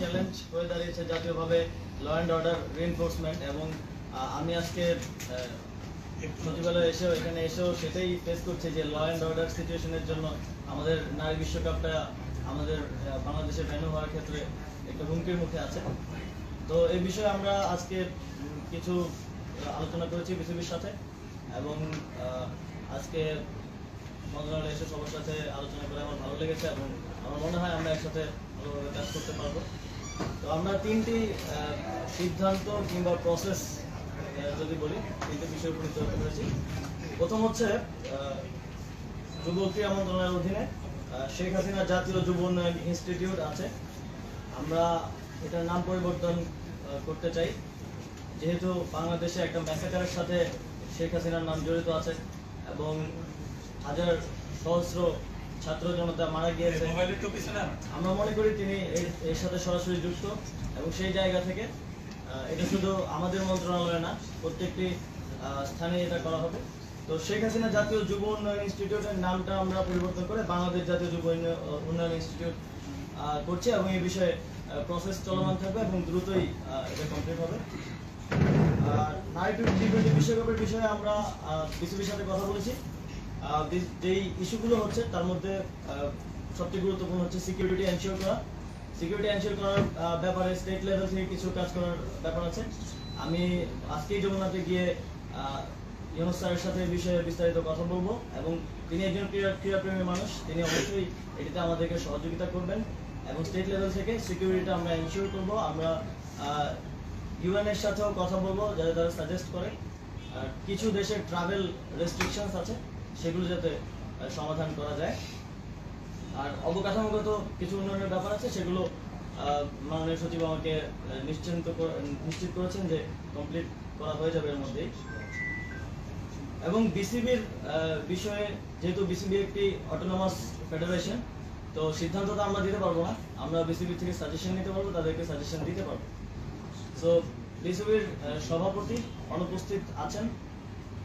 Challenge হয়ে দাঁড়িয়েছে জাতীয়ভাবে ল অ্যান্ড অর্ডার রিএনফোর্সমেন্ট এবং আমি আজকে সচিবালয়ে এসেও এখানে এসেও সেটাই ফেস করছি যে ল অ্যান্ড অর্ডার সিচুয়েশনের জন্য আমাদের নারী বিশ্বকাপটা আমাদের বাংলাদেশের ভেন্যু হওয়ার ক্ষেত্রে একটা হুমকির মুখে আছে। তো এই বিষয়ে আমরা আজকে কিছু আলোচনা করেছি বিসিবির সাথে এবং আজকে মন্ত্রণালয়ে এসে সবার সাথে আলোচনা করে আমার ভালো লেগেছে এবং আমার মনে হয় আমরা একসাথে ভালোভাবে কাজ করতে পারব। তো আমরা তিনটি সিদ্ধান্ত কিংবা প্রসেস যদি বলি, তিনটি বিষয় হতে পেরেছি প্রথম হচ্ছে যুব ক্রীড়া মন্ত্রণালয়ের অধীনে শেখ হাসিনা জাতীয় যুব উন্নয়ন ইনস্টিটিউট আছে। আমরা এটার নাম পরিবর্তন করতে চাই। যেহেতু বাংলাদেশে একটা ম্যাসেকারের সাথে শেখ হাসিনার নাম জড়িত আছে এবং হাজার সহস্র ছাত্র জনতা মারা গিয়েছে। আমরা মনে করি তিনি এর- সাথে সরাসরি যুক্ত এবং সেই জায়গা থেকে এটা শুধু আমাদের মন্ত্রণালয় না প্রত্যেকটি স্থানে এটা করা হবে। তো শেখ হাসিনা জাতীয় যুব উন্নয়ন ইনস্টিটিউটের নামটা আমরা পরিবর্তন করে বাংলাদেশ জাতীয় যুব উন্নয়- উন্নয়ন ইনস্টিটিউট করছি এবং এই বিষয়ে প্রসেস চলমান থাকবে এবং দ্রুতই এটা কমপ্লিট হবে। আর নারী টি টোয়েন্টি বিশ্বকাপের বিষয়ে আমরা বিসিবির সাথে কথা বলেছি। যেই ইস্যুগুলো হচ্ছে, তার মধ্যে সবচেয়ে গুরুত্বপূর্ণ হচ্ছে সিকিউরিটি এনশিওর করা। সিকিউরিটি এনশিওর করার ব্যাপারে স্টেট লেভেল থেকে কিছু কাজ করার ব্যাপার আছে। আমি আজকেই যমুনাতে গিয়ে ইউনুস স্যারের সাথে এই বিষয়ে বিস্তারিত কথা বলব এবং তিনি একজন ক্রীড়া, ক্রীড়াপ্রেমী মানুষ, তিনি অবশ্যই এটিতে আমাদেরকে সহযোগিতা করবেন এবং স্টেট লেভেল থেকে সিকিউরিটিটা আমরা এনশিওর করব। আমরা ইউএন এর সাথেও কথা বলব যাতে তারা সাজেস্ট করে। কিছু দেশের ট্রাভেল রেস্ট্রিকশনস আছে সেগুলো যাতে সমাধান করা যায়। আর অবকাঠামোগত কিছু উন্নয়নের ব্যাপার আছে, সেগুলো মাননীয় সচিব আমাকে নিশ্চিন্ত নিশ্চিত করেছেন যে কমপ্লিট করা হয়ে যাবে এর মধ্যেই। এবং বিসিবির বিষয়ে যেহেতু বিসিবি একটি অটোনমাস ফেডারেশন তো সিদ্ধান্ত তো আমরা দিতে পারব না। আমরা বিসিবি থেকে সাজেশন নিতে পারব, তাদেরকে সাজেশন দিতে পারব। সো বিসিবির সভাপতি অনুপস্থিত আছেন।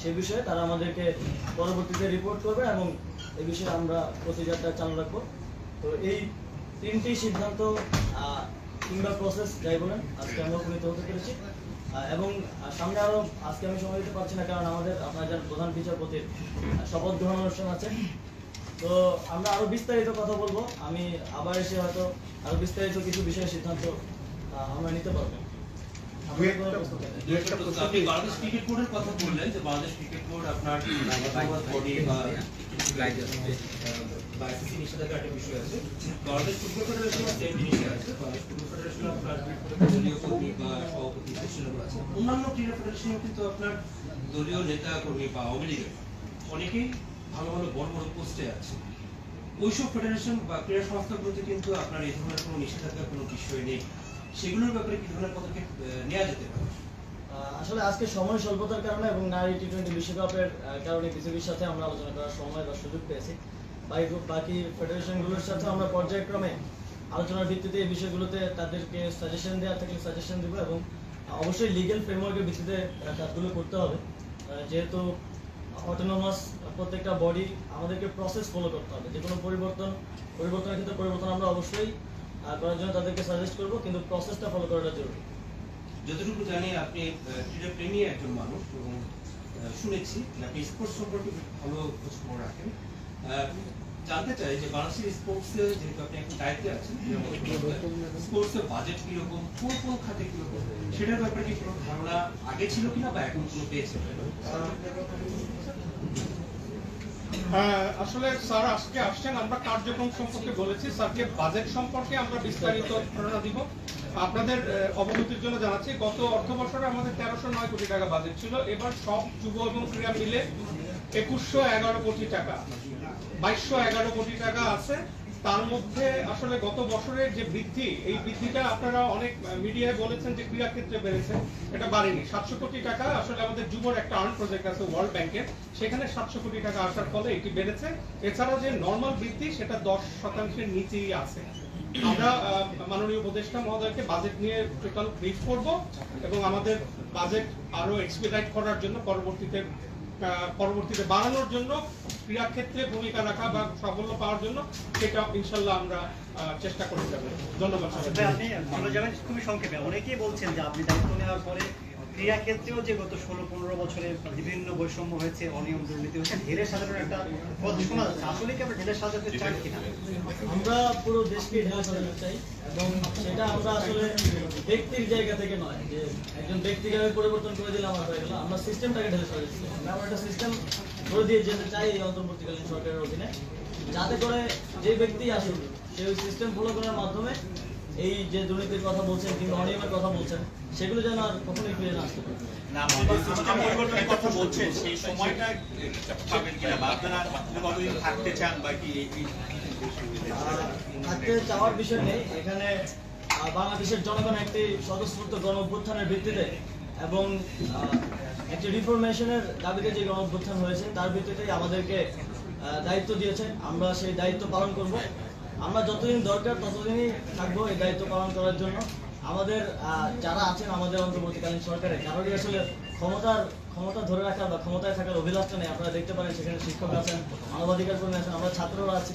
সে বিষয়ে তারা আমাদেরকে পরবর্তীতে রিপোর্ট করবে এবং এই বিষয়ে আমরা প্রসিজারটা চালু রাখব। তো এই তিনটি সিদ্ধান্ত কিংবা প্রসেস যাই বলেন, আজকে আমরা উপনীত হতে পেরেছি। এবং সামনে আরও আজকে আমি সময় দিতে পারছি না, কারণ আমাদের আপনার প্রধান বিচারপতির শপথ গ্রহণ অনুষ্ঠান আছে। তো আমরা আরও বিস্তারিত কথা বলব। আমি আবার এসে হয়তো আরও বিস্তারিত কিছু বিষয়ে সিদ্ধান্ত আমরা নিতে পারব। ফেডারেশন ফেডারেশন অন্যান্য ক্রীড়া ফেডারেশনও কিন্তু আপনার দলীয় নেতা কর্মী বা আওয়ামী লীগের অনেকেই ভালো ভালো বড় বড় পোস্টে আছে ওইসব ফেডারেশন বা ক্রীড়া সংস্থাগুলোতে কিন্তু আপনার এই ধরনের কোনো নিষেধাজ্ঞার কোনো বিষয় নেই। সেগুলোর ব্যাপারে কি ধরনের পদক্ষেপ নেওয়া যেতে পারে? আসলে আজকে সময় স্বল্পতার কারণে এবং নারী টি টোয়েন্টি বিশ্বকাপের কারণে বিসিবির সাথে আমরা আলোচনা করার সময় বা সুযোগ পেয়েছি। বাকি- ফেডারেশনগুলোর সাথে আমরা পর্যায়ক্রমে আলোচনার ভিত্তিতে এই বিষয়গুলোতে তাদেরকে সাজেশন দেওয়া থাকলে সাজেশন দেবো এবং অবশ্যই লিগেল ফ্রেমওয়ার্কের ভিত্তিতে কাজগুলো করতে হবে। যেহেতু অটোনোমাস প্রত্যেকটা বডি আমাদেরকে প্রসেস ফলো করতে হবে। যে কোনো পরিবর্তন, পরিবর্তনের ক্ষেত্রে পরিবর্তন আমরা অবশ্যই করার জন্য তাদেরকে সাজেস্ট করব কিন্তু প্রসেসটা ফলো করাটা জরুরি। যতটুকু জানি আপনি ক্রীড়া প্রেমী একজন মানুষ এবং শুনেছি আপনি স্পোর্টস সম্পর্কে ভালো খোঁজ খবর রাখেন। জানতে চাই যে বাংলাদেশের স্পোর্টসে যেহেতু আপনি এখন দায়িত্বে আছেন স্পোর্টসের বাজেট কীরকম কোন কোন খাতে কীরকম সেটার ব্যাপারে কি কোনো ধারণা আগে ছিল কিনা বা এখন কোনো পেয়েছেন? হ্যাঁ, আসলে স্যার, আজকে আসছেন, আমরা কার্যক্রম সম্পর্কে বলেছি। স্যারকে বাজেট সম্পর্কে আমরা বিস্তারিত ধারণা দিব। আপনাদের অবগতির জন্য জানাচ্ছি, গত অর্থ বছরে আমাদের তেরোশো নয় কোটি টাকা বাজেট ছিল। এবার সব যুব এবং ক্রীড়া মিলে একুশশো এগারো কোটি টাকা, বাইশশো এগারো কোটি টাকা আছে। তার মধ্যে আসলে গত বছরের যে বৃদ্ধি, এই বৃদ্ধিটা আপনারা অনেক মিডিয়ায় বলেছেন যে ক্রীড়া ক্ষেত্রে বেড়েছে, এটা বাড়েনি। সাতশো কোটি টাকা আসলে আমাদের যুবর একটা আর্ন প্রজেক্ট আছে ওয়ার্ল্ড ব্যাংকের সেখানে সাতশো কোটি টাকা আসার ফলে এটি বেড়েছে। এছাড়াও যে নর্মাল বৃদ্ধি, সেটা দশ শতাংশের নিচেই আছে। আমরা মাননীয় উপদেষ্টা মহোদয়কে বাজেট নিয়ে টোটাল ব্রিফ করব এবং আমাদের বাজেট আরও এক্সপিডাইট করার জন্য পরবর্তীতে পরবর্তীতে বাড়ানোর জন্য ক্রীড়া ক্ষেত্রে ভূমিকা রাখা বা সাফল্য পাওয়ার জন্য সেটা ইনশাল্লাহ আমরা চেষ্টা করে যাব। ধন্যবাদ আপনি চলে যাবেন খুবই সংক্ষেপে অনেকেই বলছেন যে আপনি দায়িত্ব নেওয়ার পরে ক্রীড়া ক্ষেত্রেও যে গত ষোলো পনেরো বছরে বিভিন্ন বৈষম্য হয়েছে অনিয়ম দুর্নীতি হয়েছে ঢেলে সাজানোর একটা কথা শোনা যাচ্ছে। আসলে কি আমরা ঢেলে সাজাতে চান কিনা? আমরা পুরো দেশকে ঢেলে সাজাতে চাই এবং সেটা আমরা আসলে ব্যক্তির জায়গা থেকে নয় যে একজন ব্যক্তিকে আমি পরিবর্তন করে দিলাম আমার হয়ে গেল। আমরা সিস্টেমটাকে ঢেলে সাজাতে চাই। আমরা আমরা একটা সিস্টেম করে দিয়ে যেতে চাই এই অন্তর্বর্তীকালীন সরকারের অধীনে। যাতে করে যে ব্যক্তি আসুক সে ওই সিস্টেম ফলো করার মাধ্যমে এই যে দুর্নীতির কথা বলছেন কিংবা অনিয়মের কথা বলছেন সেগুলো যেন আর কখনোই ফিরে না আসতে থাকতে চাওয়ার বিষয় নেই। এখানে বাংলাদেশের জনগণ একটি স্বতঃস্ফূর্ত গণ অভ্যুত্থানের ভিত্তিতে এবং একটি রিফরমেশনের দাবিতে যে হয়েছে, তার আমাদেরকে দায়িত্ব দিয়েছে আমরা সেই দায়িত্ব পালন করব। আমরা যতদিন দরকার, ততদিনই থাকব এই দায়িত্ব পালন করার জন্য। আমাদের যারা আছেন আমাদের অন্তর্বর্তীকালীন সরকারে, কারোরই আসলে ক্ষমতার, ক্ষমতা ধরে রাখার বা ক্ষমতায় থাকার অভিলাষটা নেই। আপনারা দেখতে পারেন, সেখানে শিক্ষক আছেন মানবাধিকার কর্মী আছেন, আমরা ছাত্ররা আছি।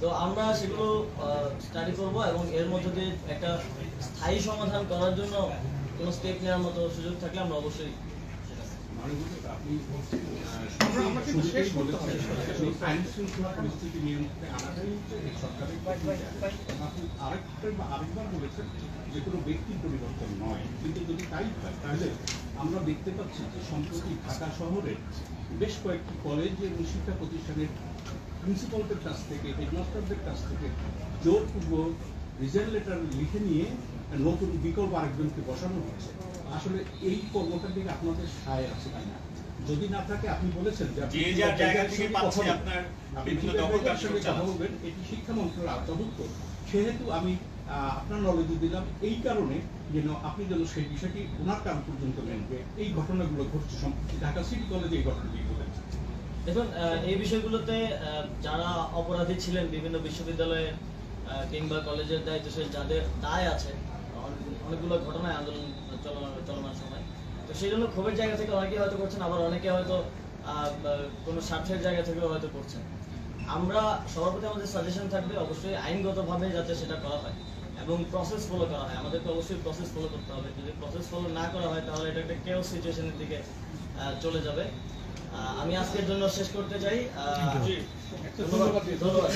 তো আমরা সেগুলো স্টাডি করব এবং এর মধ্যে দিয়ে একটা স্থায়ী সমাধান করার জন্য কোনো স্টেপ নেওয়ার মতো সুযোগ থাকলে আমরা অবশ্যই আরেকটা যে কোনো ব্যক্তির পরিবর্তন নয়। কিন্তু যদি তাই হয় তাহলে আমরা দেখতে পাচ্ছি যে সম্প্রতি ঢাকা শহরে বেশ কয়েকটি কলেজ এবং শিক্ষা প্রতিষ্ঠানের প্রিন্সিপালদের কাছ থেকে হেডমাস্টারদের কাছ থেকে জোরপূর্বক রিজাল্ট লেটার লিখে নিয়ে নতুন বিকল্প আরেকজনকে বসানো হচ্ছে আসলে এই কর্মটার দিকে আপনাদের সায় আছে কিনা? যদি না থাকে আপনি বলেছেন যে আপনি যে জায়গা থেকে সঙ্গে বলবেন। এটি শিক্ষা মন্ত্রণালয়ের আওতাভুক্ত। সেহেতু আমি আপনার নলেজে দিলাম। এই কারণে যেন আপনি যেন সেই বিষয়টি ওনার কান পর্যন্ত নেন যে এই ঘটনাগুলো ঘটছে ঢাকা সিটি কলেজে এই ঘটনাটি ঘটেছে দেখুন এই বিষয়গুলোতে যারা অপরাধী ছিলেন বিভিন্ন বিশ্ববিদ্যালয়ে কিংবা কলেজের দায়িত্বশীল যাদের দায় আছে অনেক- অনেকগুলো ঘটনায় আন্দোলন চলমান সময়। তো সেই জন্য ক্ষোভের জায়গা থেকে অনেকে হয়তো করছেন, আবার অনেকে হয়তো কোনো স্বার্থের জায়গা থেকেও হয়তো করছেন। আমরা সর্বপ্রতি আমাদের সাজেশন থাকবে, অবশ্যই আইনগতভাবে যাতে সেটা করা হয় এবং প্রসেস ফলো করা হয়। আমাদেরকে অবশ্যই প্রসেস ফলো করতে হবে। যদি প্রসেস ফলো না করা হয়, তাহলে এটা একটা কেউ সিচুয়েশনের দিকে চলে যাবে। আমি আজকের জন্য শেষ করতে চাই। আহ, ধন্যবাদ ধন্যবাদ